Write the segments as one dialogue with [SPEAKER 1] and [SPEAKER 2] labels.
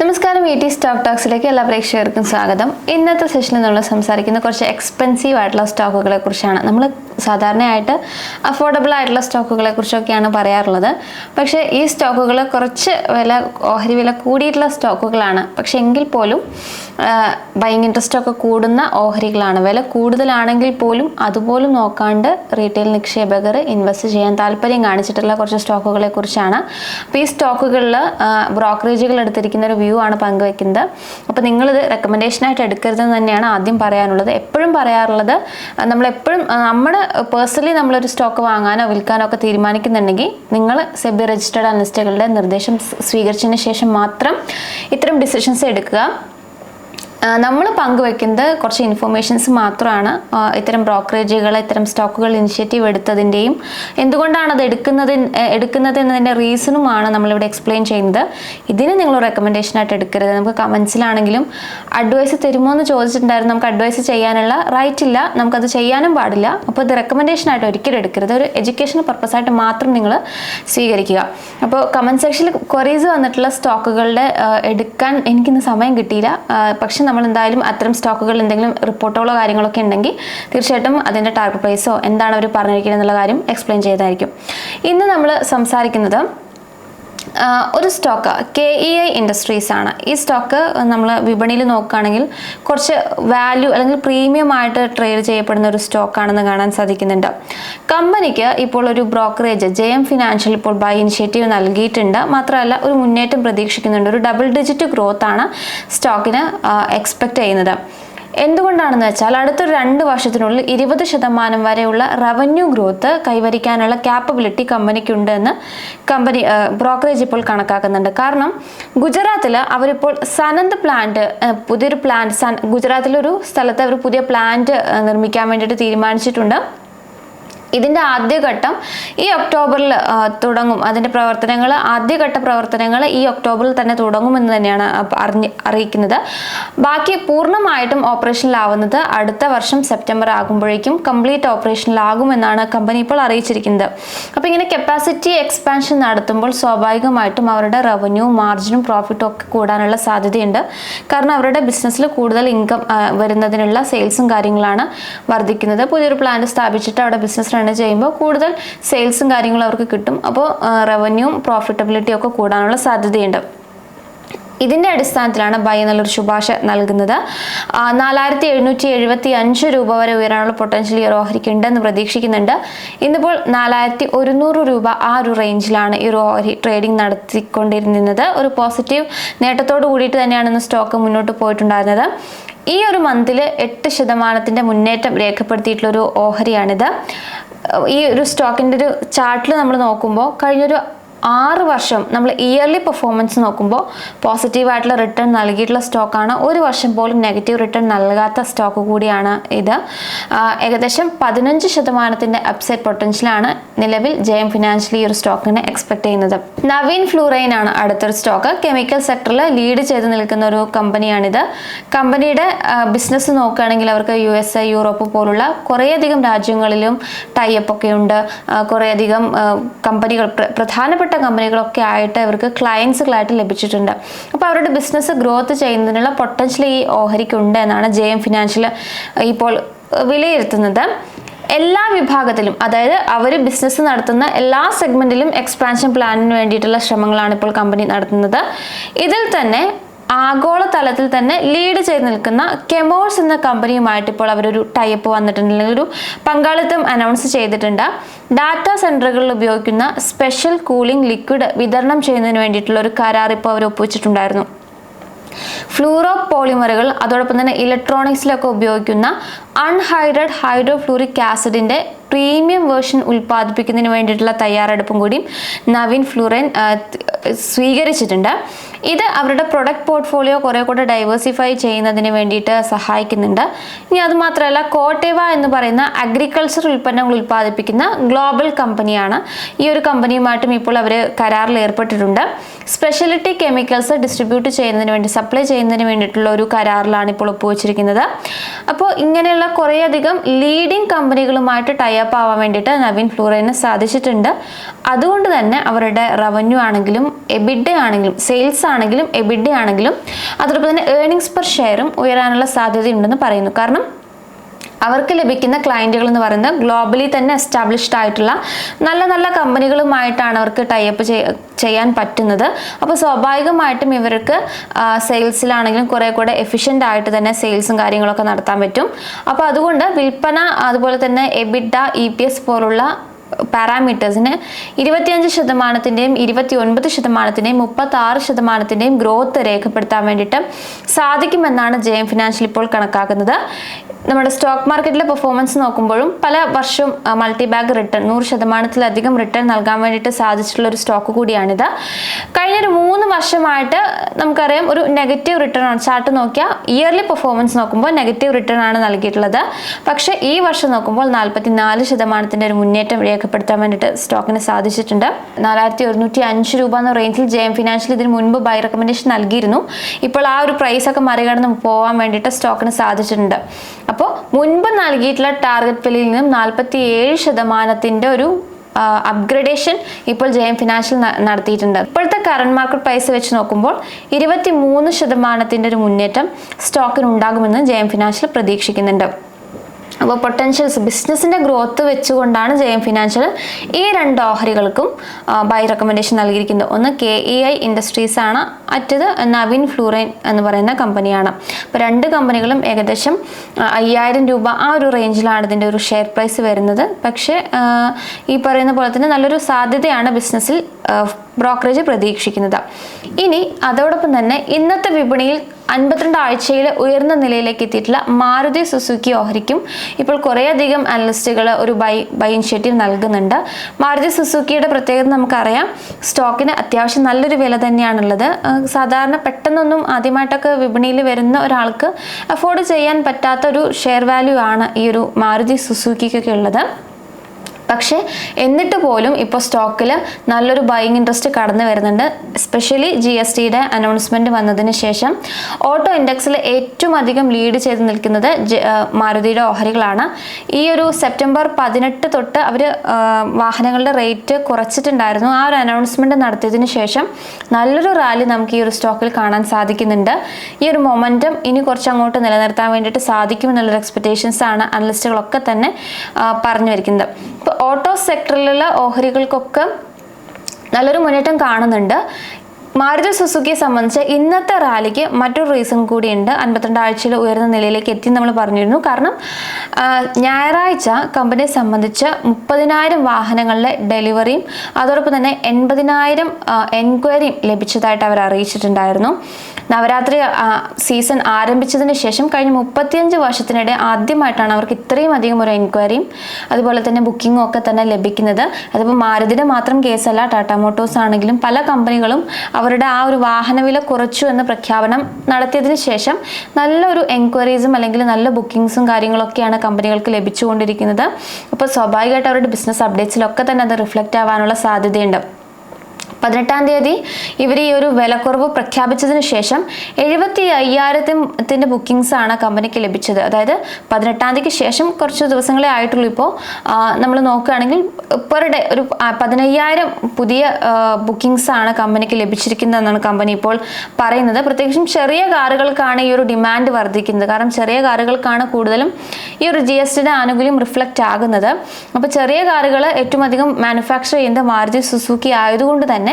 [SPEAKER 1] നമസ്കാരം E T stock ടോക്സിലേക്ക് എല്ലാ പ്രേക്ഷകർക്കും സ്വാഗതം. ഇന്നത്തെ സെഷനിൽ നമ്മൾ സംസാരിക്കുന്ന കുറച്ച് എക്സ്പെൻസീവ് ആയിട്ടുള്ള സ്റ്റോക്കുകളെ കുറിച്ചാണ്. നമ്മൾ സാധാരണയായിട്ട് അഫോർഡബിൾ ആയിട്ടുള്ള സ്റ്റോക്കുകളെ കുറിച്ചൊക്കെയാണ് പറയാറുള്ളത്. പക്ഷേ ഈ സ്റ്റോക്കുകൾ കുറച്ച് വില ഓഹരി വില കൂടിയിട്ടുള്ള സ്റ്റോക്കുകളാണ് പക്ഷേ എങ്കിൽ പോലും ബൈങ് ഇൻട്രസ്റ്റ് ഒക്കെ കൂടുന്ന ഓഹരികളാണ്. വില കൂടുതലാണെങ്കിൽ പോലും അതുപോലും നോക്കാണ്ട് റീറ്റെയിൽ നിക്ഷേപകർ ഇൻവെസ്റ്റ് ചെയ്യാൻ താല്പര്യം കാണിച്ചിട്ടുള്ള കുറച്ച് സ്റ്റോക്കുകളെ കുറിച്ചാണ്. അപ്പോൾ ഈ സ്റ്റോക്കുകളിൽ ബ്രോക്കറേജുകൾ എടുത്തിരിക്കുന്ന ഒരു വ്യൂ ആണ് പങ്കുവെക്കുന്നത്. അപ്പോൾ നിങ്ങളിത് റെക്കമെൻഡേഷനായിട്ട് എടുക്കരുതെന്ന് തന്നെയാണ് ആദ്യം പറയാനുള്ളത്. എപ്പോഴും പറയാറുള്ളത് നമ്മളെപ്പോഴും നമ്മുടെ പേഴ്സണലി നമ്മളൊരു സ്റ്റോക്ക് വാങ്ങാനോ വിൽക്കാനോ ഒക്കെ തീരുമാനിക്കുന്നുണ്ടെങ്കിൽ നിങ്ങൾ സെബി രജിസ്റ്റേർഡ് അനലിസ്റ്റുകളുടെ നിർദ്ദേശം സ്വീകരിച്ചതിന് ശേഷം മാത്രം ഇത്തരം ഡിസിഷൻസ് എടുക്കുക. നമ്മൾ പങ്കുവെക്കുന്നത് കുറച്ച് ഇൻഫർമേഷൻസ് മാത്രമാണ്. ഇത്തരം ബ്രോക്കറേജുകൾ ഇത്തരം സ്റ്റോക്കുകൾ ഇനിഷ്യേറ്റീവ് എടുത്തതിന്റെയും എന്തുകൊണ്ടാണ് അത് എടുക്കുന്നത് എടുക്കുന്നത് എന്നതിന്റെ റീസണുമാണ് നമ്മളിവിടെ എക്സ്പ്ലെയിൻ ചെയ്യുന്നത്. ഇതിന് നിങ്ങൾ റെക്കമെൻഡേഷനായിട്ട് എടുക്കരുത്. നമുക്ക് കമൻസിലാണെങ്കിലും അഡ്വൈസ് തരുമോ എന്ന് ചോദിച്ചിട്ടുണ്ടായിരുന്നു. നമുക്ക് അഡ്വൈസ് ചെയ്യാനുള്ള റൈറ്റ് ഇല്ല. നമുക്കത് ചെയ്യാനും പാടില്ല. അപ്പോൾ ഇത് റെക്കമെൻഡേഷനായിട്ട് ഒരിക്കലും എടുക്കരുത്. ഒരു എഡ്യൂക്കേഷണൽ പർപ്പസായിട്ട് മാത്രം നിങ്ങൾ സ്വീകരിക്കുക. അപ്പോൾ കമന്റ് സെക്ഷനിൽ ക്വറീസ് വന്നിട്ടുള്ള സ്റ്റോക്കുകളുടെ എടുക്കാൻ എനിക്കിന്ന് സമയം കിട്ടിയില്ല. പക്ഷെ നമ്മൾ എന്തായാലും അത്തരം സ്റ്റോക്കുകൾ എന്തെങ്കിലും റിപ്പോർട്ടുകളോ കാര്യങ്ങളൊക്കെ ഉണ്ടെങ്കിൽ തീർച്ചയായിട്ടും അതിന്റെ ടാർഗറ്റ് പ്രൈസോ എന്താണ് അവർ പറഞ്ഞിരിക്കുന്നത് എന്നുള്ള കാര്യം എക്സ്പ്ലെയിൻ ചെയ്തായിരിക്കും ഇന്ന് നമ്മൾ സംസാരിക്കുന്നത് ഒരു stock K E I industries ആണ്. ഈ സ്റ്റോക്ക് നമ്മൾ വിപണിയിൽ നോക്കുകയാണെങ്കിൽ കുറച്ച് വാല്യൂ അല്ലെങ്കിൽ പ്രീമിയം ആയിട്ട് ട്രേഡ് ചെയ്യപ്പെടുന്ന ഒരു സ്റ്റോക്കാണെന്ന് കാണാൻ സാധിക്കുന്നുണ്ട്. കമ്പനിക്ക് ഇപ്പോൾ ഒരു ബ്രോക്കറേജ് ജെ എം ഫിനാൻഷ്യൽ ഇപ്പോൾ ബൈ ഇനിഷ്യേറ്റീവ് നൽകിയിട്ടുണ്ട്. മാത്രമല്ല ഒരു മുന്നേറ്റം പ്രതീക്ഷിക്കുന്നുണ്ട്. ഒരു ഡബിൾ ഡിജിറ്റ് ഗ്രോത്ത് ആണ് സ്റ്റോക്കിന് എക്സ്പെക്റ്റ് ചെയ്യുന്നത്. എന്തുകൊണ്ടാണെന്ന് വെച്ചാൽ അടുത്ത രണ്ട് വർഷത്തിനുള്ളിൽ ഇരുപത് ശതമാനം വരെയുള്ള റവന്യൂ ഗ്രോത്ത് കൈവരിക്കാനുള്ള ക്യാപ്പബിലിറ്റി കമ്പനിക്കുണ്ട് എന്ന് കമ്പനി ബ്രോക്കറേജ് ഇപ്പോൾ കണക്കാക്കുന്നുണ്ട്. കാരണം ഗുജറാത്തിൽ അവരിപ്പോൾ സനന്ദ് പ്ലാന്റ് പുതിയൊരു പ്ലാന്റ് ഗുജറാത്തിലൊരു സ്ഥലത്ത് അവർ പുതിയ പ്ലാന്റ് നിർമ്മിക്കാൻ വേണ്ടിയിട്ട് തീരുമാനിച്ചിട്ടുണ്ട്. ഇതിന്റെ ആദ്യഘട്ടം ഈ ഒക്ടോബറിൽ തുടങ്ങും. അതിന്റെ പ്രവർത്തനങ്ങൾ ആദ്യഘട്ട പ്രവർത്തനങ്ങൾ ഈ ഒക്ടോബറിൽ തന്നെ തുടങ്ങുമെന്ന് തന്നെയാണ് അറിഞ്ഞ് അറിയിക്കുന്നത്. ബാക്കി പൂർണമായിട്ടും ഓപ്പറേഷനിലാവുന്നത് അടുത്ത വർഷം സെപ്റ്റംബർ ആകുമ്പോഴേക്കും കംപ്ലീറ്റ് ഓപ്പറേഷനിലാകുമെന്നാണ് കമ്പനി ഇപ്പോൾ അറിയിച്ചിരിക്കുന്നത്. അപ്പോൾ ഇങ്ങനെ കപ്പാസിറ്റി എക്സ്പാൻഷൻ നടത്തുമ്പോൾ സ്വാഭാവികമായിട്ടും അവരുടെ റവന്യൂ മാർജിനും പ്രോഫിറ്റും ഒക്കെ കൂടാനുള്ള സാധ്യതയുണ്ട്. കാരണം അവരുടെ ബിസിനസ്സിൽ കൂടുതൽ ഇൻകം വരുന്നതിനുള്ള സെയിൽസും കാര്യങ്ങളാണ് വർദ്ധിക്കുന്നത്. പുതിയൊരു പ്ലാന്റ് സ്ഥാപിച്ചിട്ട് അവിടെ ബിസിനസ് റൺ ചെയ്യുമ്പോൾ കൂടുതൽ സെയിൽസും കാര്യങ്ങളും അവർക്ക് കിട്ടും. അപ്പോൾ റവന്യൂവും പ്രോഫിറ്റബിലിറ്റിയും ഒക്കെ കൂടാനുള്ള സാധ്യതയുണ്ട്. ഇതിന്റെ അടിസ്ഥാനത്തിലാണ് ബൈ എന്നുള്ളൊരു ശുപാർശ നൽകുന്നത്. നാലായിരത്തി എഴുന്നൂറ്റി എഴുപത്തി അഞ്ച് രൂപ വരെ ഉയരാനുള്ള പൊട്ടൻഷ്യൽ ഈ ഓഹരിക്ക് ഉണ്ടെന്ന് പ്രതീക്ഷിക്കുന്നുണ്ട്. ഇന്നിപ്പോൾ നാലായിരത്തി ഒരുന്നൂറ് രൂപ ആ ഒരു റേഞ്ചിലാണ് ഈ ഒരു ഓഹരി ട്രേഡിംഗ് നടത്തിക്കൊണ്ടിരുന്നത്. ഒരു പോസിറ്റീവ് നേട്ടത്തോട് കൂടിയിട്ട് തന്നെയാണ് ഇന്ന് സ്റ്റോക്ക് മുന്നോട്ട് പോയിട്ടുണ്ടായിരുന്നത്. ഈ ഒരു മന്തിൽ എട്ട് ശതമാനത്തിന്റെ മുന്നേറ്റം രേഖപ്പെടുത്തിയിട്ടുള്ളൊരു ഓഹരിയാണിത്. ഈ ഒരു സ്റ്റോക്കിന്റെ ഒരു ചാർട്ടിൽ നമ്മൾ നോക്കുമ്പോൾ കഴിഞ്ഞൊരു ആറ് വർഷം നമ്മൾ ഇയർലി പെർഫോമൻസ് നോക്കുമ്പോൾ പോസിറ്റീവായിട്ടുള്ള റിട്ടേൺ നൽകിയിട്ടുള്ള സ്റ്റോക്കാണ് ഒരു വർഷം പോലും നെഗറ്റീവ് റിട്ടേൺ നൽകാത്ത സ്റ്റോക്ക് കൂടിയാണ് ഇത്. ഏകദേശം പതിനഞ്ച് ശതമാനത്തിന്റെ അപ്സൈഡ് പൊട്ടൻഷ്യലാണ് നിലവിൽ ജയം ഫിനാൻഷ്യൽ ഈ ഒരു സ്റ്റോക്കിനെ എക്സ്പെക്ട് ചെയ്യുന്നത്. നവീൻ ഫ്ലൂറൈൻ ആണ് അടുത്തൊരു സ്റ്റോക്ക് കെമിക്കൽ സെക്ടറിൽ ലീഡ് ചെയ്ത് നിൽക്കുന്ന ഒരു കമ്പനിയാണിത് കമ്പനിയുടെ ബിസിനസ് നോക്കുകയാണെങ്കിൽ അവർക്ക് യു എസ് എ യൂറോപ്പ് പോലുള്ള കുറേയധികം രാജ്യങ്ങളിലും ടൈ ഒക്കെ ഉണ്ട്. കുറേയധികം കമ്പനികൾ പ്ര- പ്രധാനപ്പെട്ട കമ്പനികളൊക്കെ ആയിട്ട് ഇവർക്ക് ക്ലയൻസുകളായിട്ട് ലഭിച്ചിട്ടുണ്ട്. അപ്പോൾ അവരുടെ ബിസിനസ് ഗ്രോത്ത് ചെയ്യുന്നതിനുള്ള പൊട്ടൻഷ്യൽ ഈ ഓഹരിക്കുണ്ട് എന്നാണ് ജെ എം ഫിനാൻഷ്യൽ ഇപ്പോൾ വിലയിരുത്തുന്നത്. എല്ലാ വിഭാഗത്തിലും അതായത് അവർ ബിസിനസ് നടത്തുന്ന എല്ലാ സെഗ്മെന്റിലും എക്സ്പാൻഷൻ പ്ലാനിന് വേണ്ടിയിട്ടുള്ള ശ്രമങ്ങളാണ് ഇപ്പോൾ കമ്പനി നടത്തുന്നത്. ഇതിൽ തന്നെ ആഗോളതലത്തിൽ തന്നെ ലീഡ് ചെയ്ത് നിൽക്കുന്ന കെമോഴ്സ് എന്ന കമ്പനിയുമായിട്ട് ഇപ്പോൾ അവരൊരു ടൈപ്പ് വന്നിട്ടുണ്ട് ഒരു പങ്കാളിത്തം അനൗൺസ് ചെയ്തിട്ടുണ്ട്. ഡാറ്റാ സെന്ററുകളിൽ ഉപയോഗിക്കുന്ന സ്പെഷ്യൽ കൂളിംഗ് ലിക്വിഡ് വിതരണം ചെയ്യുന്നതിന് വേണ്ടിയിട്ടുള്ള ഒരു കരാർ ഇപ്പോൾ അവർ ഒപ്പുവെച്ചിട്ടുണ്ടായിരുന്നു. ഫ്ലൂറോ പോളിമറുകൾ അതോടൊപ്പം തന്നെ ഇലക്ട്രോണിക്സിലൊക്കെ ഉപയോഗിക്കുന്ന അൺഹൈഡ്രഡ് ഹൈഡ്രോഫ്ലൂറിക് ആസിഡിന്റെ പ്രീമിയം വേർഷൻ ഉൽപ്പാദിപ്പിക്കുന്നതിന് വേണ്ടിയിട്ടുള്ള തയ്യാറെടുപ്പും കൂടി നവീൻ ഫ്ലൂറൈൻ സ്വീകരിച്ചിട്ടുണ്ട്. ഇത് അവരുടെ പ്രൊഡക്റ്റ് പോർട്ട്ഫോളിയോ കുറെ കൂടെ ഡൈവേഴ്സിഫൈ ചെയ്യുന്നതിന് വേണ്ടിയിട്ട് സഹായിക്കുന്നുണ്ട്. ഇനി അത് മാത്രമല്ല കോട്ടേവ എന്ന് പറയുന്ന അഗ്രികൾച്ചർ ഉൽപ്പന്നങ്ങൾ ഉൽപ്പാദിപ്പിക്കുന്ന ഗ്ലോബൽ കമ്പനിയാണ് ഈ ഒരു കമ്പനിയുമായിട്ടും ഇപ്പോൾ അവർ കരാറിൽ ഏർപ്പെട്ടിട്ടുണ്ട്. സ്പെഷ്യലിറ്റി കെമിക്കൽസ് ഡിസ്ട്രിബ്യൂട്ട് ചെയ്യുന്നതിന് വേണ്ടി സപ്ലൈ ചെയ്യുന്നതിന് വേണ്ടിയിട്ടുള്ള ഒരു കരാറിലാണ് ഇപ്പോൾ ഒപ്പുവെച്ചിരിക്കുന്നത്. അപ്പോൾ ഇങ്ങനെയുള്ള കുറേയധികം ലീഡിംഗ് കമ്പനികളുമായിട്ട് ടൈപ്പ് ആവാൻ വേണ്ടിയിട്ട് നവീൻ ഫ്ലൂറൈന് സാധിച്ചിട്ടുണ്ട്. അതുകൊണ്ട് തന്നെ അവരുടെ റവന്യൂ ആണെങ്കിലും എബിഡ ആണെങ്കിലും സെയിൽസ് ആണെങ്കിലും എബിഡ ആണെങ്കിലും അതോടൊപ്പം തന്നെ ഏർണിങ്സ് പെർ ഷെയറും ഉയരാനുള്ള സാധ്യതയുണ്ടെന്ന് പറയുന്നു. കാരണം അവർക്ക് ലഭിക്കുന്ന ക്ലയന്റുകൾ എന്ന് പറയുന്നത് ഗ്ലോബലി തന്നെ എസ്റ്റാബ്ലിഷ്ഡ് ആയിട്ടുള്ള നല്ല നല്ല കമ്പനികളുമായിട്ടാണ് അവർക്ക് ടൈപ്പ് ചെയ്യാൻ പറ്റുന്നത്. അപ്പോൾ സ്വാഭാവികമായിട്ടും ഇവർക്ക് സെയിൽസിലാണെങ്കിലും കുറേ കൂടെ എഫിഷ്യന്റ് ആയിട്ട് തന്നെ സെയിൽസും കാര്യങ്ങളൊക്കെ നടത്താൻ പറ്റും. അപ്പോൾ അതുകൊണ്ട് വിൽപ്പന അതുപോലെ തന്നെ എബിഡ ഇ എസ് പോലുള്ള പാരാമീറ്റേഴ്സിന് ഇരുപത്തിയഞ്ച് ശതമാനത്തിന്റെയും ഇരുപത്തി ഒൻപത് ശതമാനത്തിന്റെയും മുപ്പത്തി ആറ് ശതമാനത്തിന്റെയും ഗ്രോത്ത് രേഖപ്പെടുത്താൻ വേണ്ടിയിട്ട് സാധിക്കുമെന്നാണ് ജെ എം ഫിനാൻഷ്യൽ ഇപ്പോൾ കണക്കാക്കുന്നത്. നമ്മുടെ സ്റ്റോക്ക് മാർക്കറ്റിലെ പെർഫോമൻസ് നോക്കുമ്പോഴും പല വർഷവും മൾട്ടി ബാഗ് റിട്ടേൺ നൂറ് ശതമാനത്തിലധികം റിട്ടേൺ നൽകാൻ വേണ്ടിയിട്ട് സാധിച്ചിട്ടുള്ള ഒരു സ്റ്റോക്ക് കൂടിയാണിത്. കഴിഞ്ഞ ഒരു മൂന്ന് വർഷമായിട്ട് നമുക്കറിയാം ഒരു നെഗറ്റീവ് റിട്ടേൺ ആണ്. ചാർട്ട് നോക്കിയാൽ ഇയർലി പെർഫോമൻസ് നോക്കുമ്പോൾ നെഗറ്റീവ് റിട്ടേൺ ആണ് നൽകിയിട്ടുള്ളത്. പക്ഷേ ഈ വർഷം നോക്കുമ്പോൾ നാൽപ്പത്തി നാല് ശതമാനത്തിന്റെ ഒരു മുന്നേറ്റം രേഖപ്പെടുത്താൻ വേണ്ടിയിട്ട് സ്റ്റോക്കിന് സാധിച്ചിട്ടുണ്ട്. നാലായിരത്തി ഒരുന്നൂറ്റി അഞ്ച് രൂപ എന്ന റേഞ്ചിൽ ജെ എം ഫിനാൻഷ്യൽ ഇതിന് മുൻപ് ബൈ റെക്കമെൻഡേഷൻ നൽകിയിരുന്നു. ഇപ്പോൾ ആ ഒരു പ്രൈസൊക്കെ മറികടന്ന് പോകാൻ വേണ്ടിയിട്ട് സ്റ്റോക്കിന് സാധിച്ചിട്ടുണ്ട്. അപ്പോൾ മുൻപ് നൽകിയിട്ടുള്ള ടാർഗറ്റ് വിലയിൽ നിന്നും നാൽപ്പത്തി ഏഴ് ശതമാനത്തിന്റെ ഒരു അപ്ഗ്രഡേഷൻ ഇപ്പോൾ ജെ എം ഫിനാൻഷ്യൽ നടത്തിയിട്ടുണ്ട്. ഇപ്പോഴത്തെ കറണ്ട് മാർക്കറ്റ് പ്രൈസ് വെച്ച് നോക്കുമ്പോൾ ഇരുപത്തി മൂന്ന് ശതമാനത്തിന്റെ ഒരു മുന്നേറ്റം സ്റ്റോക്കിന് ഉണ്ടാകുമെന്ന് ജെ എം ഫിനാൻഷ്യൽ പ്രതീക്ഷിക്കുന്നുണ്ട്. അപ്പോൾ പൊട്ടൻഷ്യൽസ് ബിസിനസ്സിന്റെ ഗ്രോത്ത് വെച്ചുകൊണ്ടാണ് ജെ എം ഫിനാൻഷ്യൽ ഈ രണ്ട് ഓഹരികൾക്കും ബൈ റെക്കമെൻഡേഷൻ നൽകിയിരിക്കുന്നത്. ഒന്ന് കെ ഇ ഐ ഇൻഡസ്ട്രീസ് ആണ് മറ്റത് നവീൻ ഫ്ലൂറൈൻ എന്ന് പറയുന്ന കമ്പനിയാണ് അപ്പോൾ രണ്ട് കമ്പനികളും ഏകദേശം അയ്യായിരം രൂപ ആ ഒരു റേഞ്ചിലാണ് ഇതിന്റെ ഒരു ഷെയർ പ്രൈസ് വരുന്നത്. പക്ഷേ ഈ പറയുന്ന പോലെ തന്നെ നല്ലൊരു സാധ്യതയാണ് ബിസിനസ്സിൽ ബ്രോക്കറേജ് പ്രതീക്ഷിക്കുന്നത്. ഇനി അതോടൊപ്പം തന്നെ ഇന്നത്തെ വിപണിയിൽ അൻപത്തിരണ്ട് ആഴ്ചയിൽ ഉയർന്ന നിലയിലേക്ക് എത്തിയിട്ടുള്ള മാരുതി സുസുക്കി ഓഹരിക്കും ഇപ്പോൾ കുറേയധികം അനലിസ്റ്റുകൾ ഒരു ബൈ ബൈ ഇനിഷ്യേറ്റീവ് നൽകുന്നുണ്ട്. മാരുതി സുസുക്കിയുടെ പ്രത്യേകത നമുക്കറിയാം സ്റ്റോക്കിന് അത്യാവശ്യം നല്ലൊരു വില തന്നെയാണുള്ളത്. സാധാരണ പെട്ടെന്നൊന്നും ആദ്യമായിട്ടൊക്കെ വിപണിയിൽ വരുന്ന ഒരാൾക്ക് അഫോർഡ് ചെയ്യാൻ പറ്റാത്ത ഒരു ഷെയർ വാല്യൂ ആണ് ഈ ഒരു മാരുതി സുസുക്കിക്കൊക്കെ ഉള്ളത്. പക്ഷേ എന്നിട്ട് പോലും ഇപ്പോൾ സ്റ്റോക്കിൽ നല്ലൊരു ബൈയിങ് ഇൻട്രസ്റ്റ് കടന്നു വരുന്നുണ്ട്. എസ്പെഷ്യലി ജി എസ് ടിയുടെ അനൗൺസ്മെന്റ് വന്നതിന് ശേഷം ഓട്ടോ ഇൻഡെക്സിൽ ഏറ്റവും അധികം ലീഡ് ചെയ്ത് നിൽക്കുന്നത് മാരുതിയുടെ ഓഹരികളാണ്. ഈ ഒരു സെപ്റ്റംബർ പതിനെട്ട് തൊട്ട് അവർ വാഹനങ്ങളുടെ റേറ്റ് കുറച്ചിട്ടുണ്ടായിരുന്നു. ആ ഒരു അനൗൺസ്മെന്റ് നടത്തിയതിന് ശേഷം നല്ലൊരു റാലി നമുക്ക് ഈ ഒരു സ്റ്റോക്കിൽ കാണാൻ സാധിക്കുന്നുണ്ട്. ഈ ഒരു മൊമെന്റം ഇനി കുറച്ച് അങ്ങോട്ട് നിലനിർത്താൻ വേണ്ടിയിട്ട് സാധിക്കുമെന്നുള്ളൊരു എക്സ്പെക്റ്റേഷൻസ് ആണ് അനലിസ്റ്റുകളൊക്കെ തന്നെ പറഞ്ഞു വരിക്കുന്നത് ഇപ്പോൾ ഓട്ടോ സെക്ടറിലുള്ള ഓഹരികൾക്കൊക്കെ നല്ലൊരു മുന്നേറ്റം കാണുന്നുണ്ട്. മാരുതി സുസുക്കിയെ സംബന്ധിച്ച് ഇന്നത്തെ റാലിക്ക് മറ്റൊരു റീസൺ കൂടിയുണ്ട്. അൻപത്തിരണ്ട് ആഴ്ചയിൽ ഉയർന്ന നിലയിലേക്ക് എത്തി നമ്മൾ പറഞ്ഞിരുന്നു. കാരണം ഞായറാഴ്ച കമ്പനിയെ സംബന്ധിച്ച് മുപ്പതിനായിരം വാഹനങ്ങളുടെ ഡെലിവറിയും അതോടൊപ്പം തന്നെ എൺപതിനായിരം എൻക്വയറിയും ലഭിച്ചതായിട്ട് അവർ അറിയിച്ചിട്ടുണ്ടായിരുന്നു. നവരാത്രി സീസൺ ആരംഭിച്ചതിന് ശേഷം കഴിഞ്ഞ മുപ്പത്തിയഞ്ച് വർഷത്തിനിടെ ആദ്യമായിട്ടാണ് അവർക്ക് ഇത്രയും അധികം ഒരു എൻക്വയറിയും അതുപോലെ തന്നെ ബുക്കിങ്ങും ഒക്കെ തന്നെ ലഭിക്കുന്നത്. അതിപ്പോൾ മാരുതിയുടെ മാത്രം കേസല്ല ടാറ്റ മോട്ടോഴ്സ് ആണെങ്കിലും പല കമ്പനികളും അവരുടെ ആ ഒരു വാഹനവില കുറച്ചു എന്ന പ്രഖ്യാപനം നടത്തിയതിന് ശേഷം നല്ലൊരു എൻക്വയറീസും അല്ലെങ്കിൽ നല്ല ബുക്കിംഗ്സും കാര്യങ്ങളൊക്കെയാണ് കമ്പനികൾക്ക് ലഭിച്ചുകൊണ്ടിരിക്കുന്നത്. അപ്പോൾ സ്വാഭാവികമായിട്ട് അവരുടെ ബിസിനസ് അപ്ഡേറ്റ്സിലൊക്കെ തന്നെ അത് റിഫ്ലക്റ്റ് ആവാനുള്ള സാധ്യതയുണ്ട്. പതിനെട്ടാം തീയതി ഇവർ ഈ ഒരു വിലക്കുറവ് പ്രഖ്യാപിച്ചതിന് ശേഷം എഴുപത്തി അയ്യായിരത്തിന്റെ ബുക്കിംഗ്സ് ആണ് കമ്പനിക്ക് ലഭിച്ചത്. അതായത് പതിനെട്ടാം തീയതിക്ക് ശേഷം കുറച്ച് ദിവസങ്ങളെ ആയിട്ടുള്ളൂ ഇപ്പോൾ. നമ്മൾ നോക്കുകയാണെങ്കിൽ പെർ ഡേ ഒരു പതിനയ്യായിരം പുതിയ ബുക്കിംഗ്സ് ആണ് കമ്പനിക്ക് ലഭിച്ചിരിക്കുന്നതെന്നാണ് കമ്പനി ഇപ്പോൾ പറയുന്നത്. പ്രത്യേകിച്ചും ചെറിയ കാറുകൾക്കാണ് ഈ ഒരു ഡിമാൻഡ് വർദ്ധിക്കുന്നത്. കാരണം ചെറിയ കാറുകൾക്കാണ് കൂടുതലും ഈ ഒരു ജി എസ് ടിയുടെ ആനുകൂല്യം റിഫ്ലക്റ്റ് ആകുന്നത്. അപ്പോൾ ചെറിയ കാറുകൾ ഏറ്റവും അധികം മാനുഫാക്ചർ ചെയ്യുന്ന മാരുതി സുസുക്കി ആയതുകൊണ്ട് തന്നെ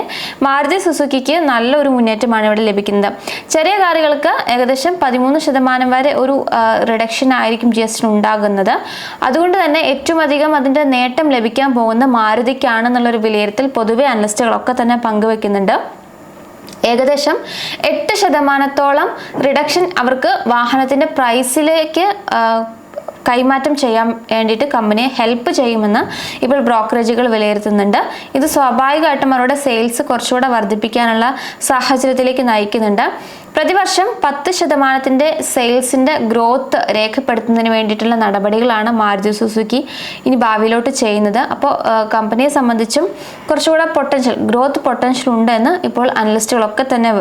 [SPEAKER 1] മാരുതി സുസുക്കിക്ക് നല്ലൊരു മുന്നേറ്റമാണ് ഇവിടെ ലഭിക്കുന്നത്. ചെറിയ കാറുകൾക്ക് ഏകദേശം പതിമൂന്ന് ശതമാനം വരെ ഒരു റിഡക്ഷൻ ആയിരിക്കും ജി എസ് ടി ഉണ്ടാകുന്നത്. അതുകൊണ്ട് തന്നെ ഏറ്റവും അധികം അതിന്റെ നേട്ടം ലഭിക്കാൻ പോകുന്ന മാരുതിക്കാണെന്നുള്ളൊരു വിലയിരുത്തൽ പൊതുവെ അനലിസ്റ്റുകളൊക്കെ തന്നെ പങ്കുവെക്കുന്നുണ്ട്. ഏകദേശം എട്ട് ശതമാനത്തോളം റിഡക്ഷൻ അവർക്ക് വാഹനത്തിന്റെ പ്രൈസിലേക്ക് കൈമാറ്റം ചെയ്യാൻ വേണ്ടിയിട്ട് കമ്പനിയെ ഹെൽപ്പ് ചെയ്യുമെന്ന് ഇപ്പോൾ ബ്രോക്കറേജുകൾ വിലയിരുത്തുന്നുണ്ട്. ഇത് സ്വാഭാവികമായിട്ടും അവരുടെ സെയിൽസ് കുറച്ചുകൂടെ വർദ്ധിപ്പിക്കാനുള്ള സാഹചര്യത്തിലേക്ക് നയിക്കുന്നുണ്ട്. പ്രതിവർഷം പത്ത് ശതമാനത്തിന്റെ സെയിൽസിന്റെ ഗ്രോത്ത് രേഖപ്പെടുത്തുന്നതിന് വേണ്ടിയിട്ടുള്ള നടപടികളാണ് മാരുതി സുസുക്കി ഇനി ഭാവിയിലോട്ട് ചെയ്യുന്നത്. അപ്പോൾ കമ്പനിയെ സംബന്ധിച്ചും കുറച്ചുകൂടെ പൊട്ടൻഷ്യൽ ഗ്രോത്ത് പൊട്ടൻഷ്യൽ ഉണ്ടെന്ന് ഇപ്പോൾ അനലിസ്റ്റുകളൊക്കെ തന്നെ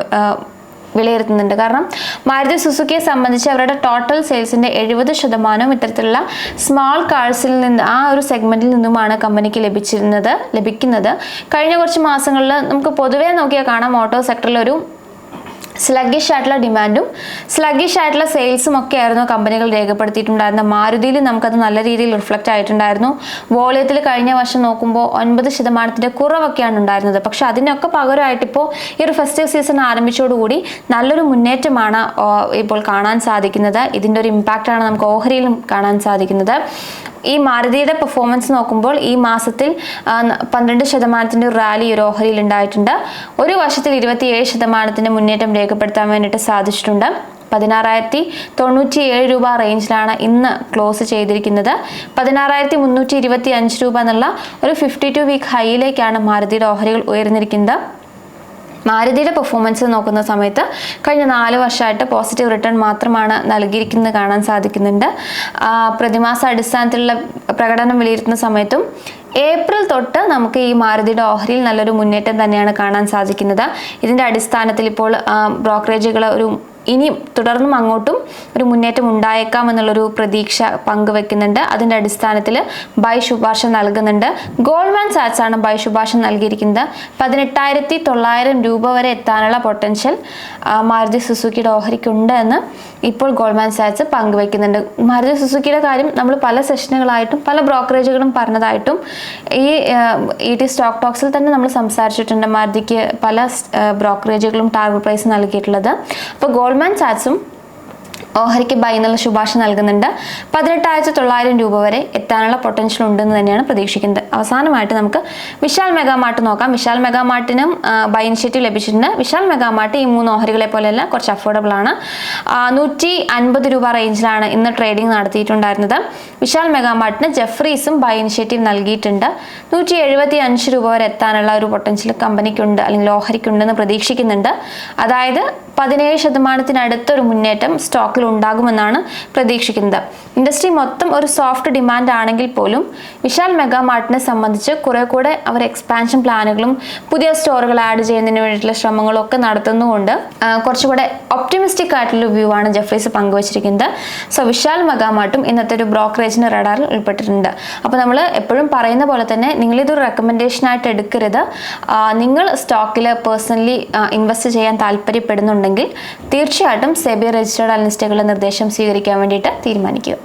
[SPEAKER 1] വിലയിരുത്തുന്നുണ്ട്. കാരണം മാരുതി സുസുക്കിയെ സംബന്ധിച്ച് അവരുടെ ടോട്ടൽ സെയിൽസിന്റെ എഴുപത് ശതമാനവും ഇത്തരത്തിലുള്ള സ്മാൾ കാഴ്സിൽ നിന്ന് ആ ഒരു സെഗ്മെന്റിൽ നിന്നുമാണ് കമ്പനിക്ക് ലഭിച്ചിരുന്നത് ലഭിക്കുന്നത്. കഴിഞ്ഞ കുറച്ച് മാസങ്ങളിൽ നമുക്ക് പൊതുവേ നോക്കിയാൽ കാണാം ഓട്ടോ സെക്ടറിൽ ഒരു സ്ലഗിഷ് ആയിട്ടുള്ള ഡിമാൻഡും സ്ലഗ്ഗിഷ് ആയിട്ടുള്ള സെയിൽസും ഒക്കെ ആയിരുന്നു കമ്പനികൾ രേഖപ്പെടുത്തിയിട്ടുണ്ടായിരുന്ന മാരുതിയിൽ നമുക്കത് നല്ല രീതിയിൽ റിഫ്ലക്റ്റ് ആയിട്ടുണ്ടായിരുന്നു. വോളിയത്തിൽ കഴിഞ്ഞ വർഷം നോക്കുമ്പോൾ ഒൻപത് ശതമാനത്തിന്റെ കുറവൊക്കെയാണ് ഉണ്ടായിരുന്നത്. പക്ഷേ അതിനൊക്കെ പകരമായിട്ട് ഇപ്പോൾ ഈ ഒരു ഫെസ്റ്റീവ് സീസൺ ആരംഭിച്ചതോടുകൂടി നല്ലൊരു മുന്നേറ്റമാണ് ഇപ്പോൾ കാണാൻ സാധിക്കുന്നത്. ഇതിന്റെ ഒരു ഇമ്പാക്റ്റാണ് നമുക്ക് ഓഹരിയിലും കാണാൻ സാധിക്കുന്നത്. ഈ മാരുതിയുടെ പെർഫോമൻസ് നോക്കുമ്പോൾ ഈ മാസത്തിൽ പന്ത്രണ്ട് ശതമാനത്തിന്റെ ഒരു റാലി ഒരു ഓഹരിയിൽ ഉണ്ടായിട്ടുണ്ട്. ഒരു വർഷത്തിൽ ഇരുപത്തിയേഴ് ശതമാനത്തിന്റെ മുന്നേറ്റം രേഖപ്പെടുത്താൻ വേണ്ടിയിട്ട് സാധിച്ചിട്ടുണ്ട്. പതിനാറായിരത്തി തൊണ്ണൂറ്റി ഏഴ് രൂപ റേഞ്ചിലാണ് ഇന്ന് ക്ലോസ് ചെയ്തിരിക്കുന്നത്. പതിനാറായിരത്തി മുന്നൂറ്റി ഇരുപത്തി അഞ്ച് രൂപ എന്നുള്ള ഒരു ഫിഫ്റ്റി ടു വീക്ക് ഹൈയിലേക്കാണ് മാരുതിയുടെ ഓഹരികൾ ഉയർന്നിരിക്കുന്നത്. മാരുതിയുടെ പെർഫോമൻസ് നോക്കുന്ന സമയത്ത് കഴിഞ്ഞ നാല് വർഷമായിട്ട് പോസിറ്റീവ് റിട്ടേൺ മാത്രമാണ് നൽകിയിരിക്കുന്നത് കാണാൻ സാധിക്കുന്നുണ്ട്. പ്രതിമാസ അടിസ്ഥാനത്തിലുള്ള പ്രകടനം വിലയിരുത്തുന്ന സമയത്തും ഏപ്രിൽ തൊട്ട് നമുക്ക് ഈ മാരുതിയുടെ ഓഹരിയിൽ നല്ലൊരു മുന്നേറ്റം തന്നെയാണ് കാണാൻ സാധിക്കുന്നത്. ഇതിന്റെ അടിസ്ഥാനത്തിൽ ഇപ്പോൾ ബ്രോക്കറേജുകൾ ഒരു ഇനിയും തുടർന്നും അങ്ങോട്ടും ഒരു മുന്നേറ്റം ഉണ്ടായേക്കാം എന്നുള്ളൊരു പ്രതീക്ഷ പങ്കുവെക്കുന്നുണ്ട്. അതിന്റെ അടിസ്ഥാനത്തിൽ ബൈ ശുപാർശ നൽകുന്നുണ്ട്. ഗോൾഡ്മാൻ സാറ്റ്സ് ആണ് ബൈ ശുപാർശ നൽകിയിരിക്കുന്നത്. പതിനെട്ടായിരത്തി തൊള്ളായിരം രൂപ വരെ എത്താനുള്ള പൊട്ടൻഷ്യൽ മാരുതി സുസുക്കിയുടെ ഓഹരിക്കുണ്ട് എന്ന് ഇപ്പോൾ ഗോൾഡ്മാൻ സാറ്റ്സ് പങ്കുവെക്കുന്നുണ്ട്. മാരുതി സുസുക്കിയുടെ കാര്യം നമ്മൾ പല സെഷനുകളായിട്ടും പല ബ്രോക്കറേജുകളും പറഞ്ഞതായിട്ടും ഈ ഇ ടി സ്റ്റോക്ക് ടോക്സിൽ തന്നെ നമ്മൾ സംസാരിച്ചിട്ടുണ്ട് മാരുതിക്ക് പല ബ്രോക്കറേജുകളും ടാർഗറ്റ് പ്രൈസ് നൽകിയിട്ടുള്ളത്. അപ്പോൾ ഗോൾഡ്മാൻ സാറ്റ്സും ഓഹരിക്ക് ബൈ എന്നുള്ള ശുപാർശ നൽകുന്നുണ്ട്. പതിനെട്ടായിരത്തി തൊള്ളായിരം രൂപ വരെ എത്താനുള്ള പൊട്ടൻഷ്യൽ ഉണ്ടെന്ന് തന്നെയാണ് പ്രതീക്ഷിക്കുന്നത്. അവസാനമായിട്ട് നമുക്ക് വിശാൽ മെഗാമാർട്ട് നോക്കാം. വിശാൽ മെഗാമാർട്ടിനും ബൈ ഇനിഷ്യേറ്റീവ് ലഭിച്ചിട്ടുണ്ട്. വിശാൽ മെഗാമാർട്ട് ഈ മൂന്ന് ഓഹരികളെ പോലെയല്ല കുറച്ച് അഫോർഡബിൾ ആണ്. നൂറ്റി അൻപത് രൂപ റേഞ്ചിലാണ് ഇന്ന് ട്രേഡിംഗ് നടത്തിയിട്ടുണ്ടായിരുന്നത്. വിശാൽ മെഗാമാർട്ടിന് ജെഫ്രീസും ബൈ ഇനിഷ്യേറ്റീവ് നൽകിയിട്ടുണ്ട് നൂറ്റി എഴുപത്തി അഞ്ച് രൂപ വരെ എത്താനുള്ള ഒരു പൊട്ടൻഷ്യൽ കമ്പനിക്കുണ്ട് അല്ലെങ്കിൽ ഓഹരിക്കുണ്ടെന്ന് പ്രതീക്ഷിക്കുന്നുണ്ട്. അതായത് പതിനേഴ് ശതമാനത്തിനടുത്തൊരു മുന്നേറ്റം സ്റ്റോക്കിൽ ഉണ്ടാകുമെന്നാണ് പ്രതീക്ഷിക്കുന്നത്. ഇൻഡസ്ട്രി മൊത്തം ഒരു സോഫ്റ്റ് ഡിമാൻഡ് ആണെങ്കിൽ പോലും വിശാൽ മെഗാ മാർട്ടിനെ സംബന്ധിച്ച് കുറെ കൂടെ അവർ എക്സ്പാൻഷൻ പ്ലാനുകളും പുതിയ സ്റ്റോറുകൾ ആഡ് ചെയ്യുന്നതിന് വേണ്ടിയിട്ടുള്ള ശ്രമങ്ങളും ഒക്കെ നടത്തുന്നുകൊണ്ട് കുറച്ചുകൂടെ ഒപ്റ്റിമിസ്റ്റിക് ആയിട്ടുള്ള വ്യൂ ആണ് ജെഫ്രീസ് പങ്കുവച്ചിരിക്കുന്നത്. സോ വിശാൽ മെഗാ മാർട്ടും ഇന്നത്തെ ഒരു ബ്രോക്കറേജിന് റഡാറിൽ ഉൾപ്പെട്ടിട്ടുണ്ട്. അപ്പോൾ നമ്മൾ എപ്പോഴും പറയുന്ന പോലെ തന്നെ നിങ്ങളിതൊരു റെക്കമെൻഡേഷൻ ആയിട്ട് എടുക്കരുത്. നിങ്ങൾ സ്റ്റോക്കിൽ പേഴ്സണലി ഇൻവെസ്റ്റ് ചെയ്യാൻ താല്പര്യപ്പെടുന്നുണ്ട് ഉണ്ടെങ്കിൽ തീർച്ചയായിട്ടും സെബി രജിസ്റ്റേർഡ് അനലിസ്റ്റുകളുടെ നിർദ്ദേശം സ്വീകരിക്കാൻ വേണ്ടിയിട്ട് തീരുമാനിക്കുക.